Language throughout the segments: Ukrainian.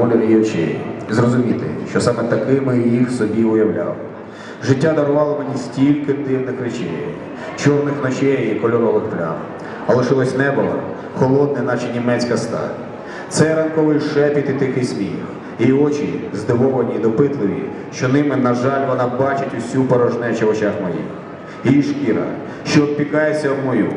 колір її очей, і зрозуміти, що саме такими їх собі уявляв. Життя дарувало мені стільки дивних речей, чорних ночей і кольорових плям, а лишилось небо, холодне, наче німецька сталь. Це ранковий шепіт і тихий сміх, її очі здивовані і допитливі, що ними, на жаль, вона бачить усю порожнечу в очах моїх. Її шкіра, що обпікається об мою,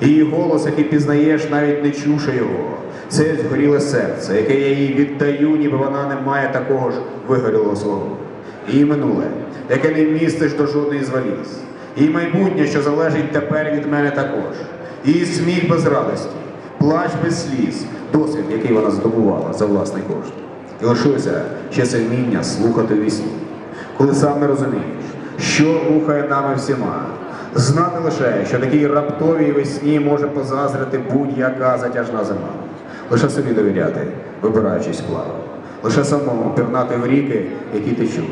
її голос, який пізнаєш, навіть не чувши його. Це згоріле серце, яке я їй віддаю, ніби вона не має такого ж вигорілого свого. Її минуле, яке не містиш до жодної з валіз. Її майбутнє, що залежить тепер від мене також. Її сміх без радості, плач без сліз, досвід, який вона здобувала за власний кошт. І лишилося ще це вміння слухати вісні, коли сам не розумієш, що рухає нами всіма. Знати лише, що такій раптовій весні може позазрити будь-яка затяжна зима. Лише собі довіряти, вибираючись плаву. Лише самому пірнати в ріки, які течуть.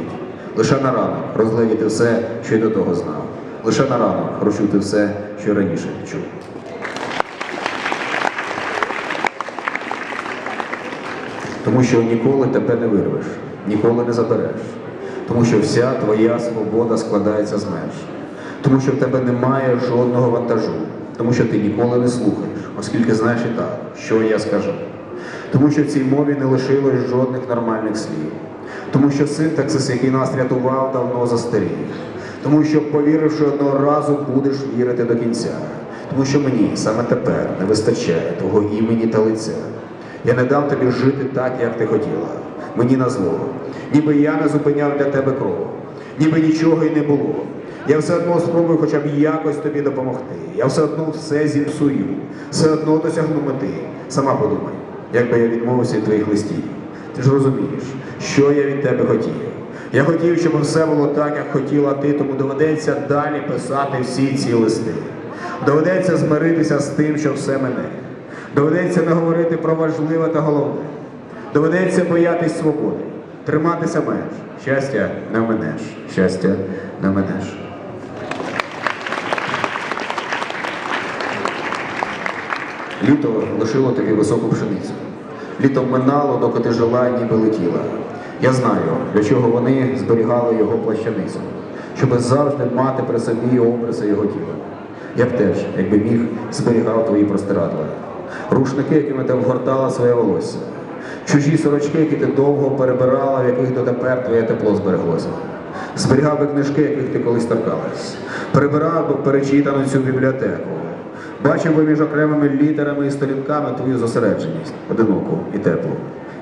Лише на ранок розгледіти все, що й до того знав. Лише на ранок розчути все, що раніше чув. Тому що ніколи тебе не вирвеш, ніколи не забереш. Тому що вся твоя свобода складається з меж. Тому що в тебе немає жодного вантажу. Тому що ти ніколи не слухаєш, оскільки знаєш і так, що я скажу. Тому що в цій мові не лишилось жодних нормальних слів. Тому що синтаксис, який нас рятував, давно застарів. Тому що, повіривши одного разу, будеш вірити до кінця. Тому що мені саме тепер не вистачає твого імені та лиця. Я не дам тобі жити так, як ти хотіла. Мені на зло. Ніби я не зупиняв для тебе кров, ніби нічого й не було. Я все одно спробую хоча б якось тобі допомогти. Я все одно все зіпсую, все одно досягну мети. Сама подумай, як би я відмовився від твоїх листів. Ти ж розумієш, що я від тебе хотів. Я хотів, щоб все було так, як хотіла ти, тому доведеться далі писати всі ці листи. Доведеться змиритися з тим, що все мене. Доведеться не говорити про важливе та головне. Доведеться боятись свободи, триматися меж. Щастя не вменеш, щастя не вменеш. Літо лишило тобі високу пшеницю. Літо минало, доки ти жила, ніби летіла. Я знаю, для чого вони зберігали його плащаницю, щоб завжди мати при собі обриси його тіла. Я б теж, якби міг, зберігав твої простирадла. Рушники, якими ти вгортала своє волосся. Чужі сорочки, які ти довго перебирала, в яких дотепер твоє тепло збереглося. Зберігав би книжки, яких ти колись торкалась. Перебирав би перечитану цю бібліотеку. Бачив би між окремими літерами і сторінками твою зосередженість, одиноку і теплу.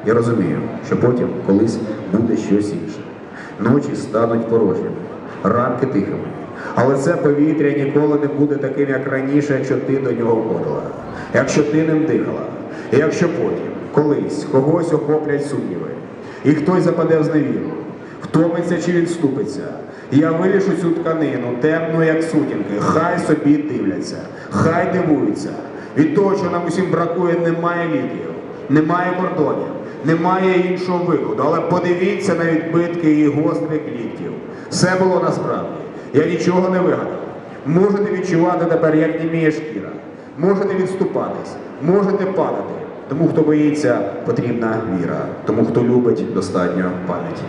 Я розумію, що потім колись буде щось інше. Ночі стануть порожніми, ранки тихими. Але це повітря ніколи не буде таким, як раніше, якщо ти до нього входила, якщо ти ним дихала, і якщо потім, колись, когось охоплять сумніви, і хтось западе в зневіру, втомиться чи відступиться. Я вирішу цю тканину, темну, як сутінки, хай собі дивляться, хай дивуються. Від того, що нам усім бракує, немає ліків, немає кордонів, немає іншого виходу. Але подивіться на відбитки її гострих ліктів. Все було насправді. Я нічого не вигадав. Можете відчувати тепер, як німіє шкіра. Можете відступатись, можете падати. Тому, хто боїться, потрібна віра. Тому, хто любить, достатньо пам'яті.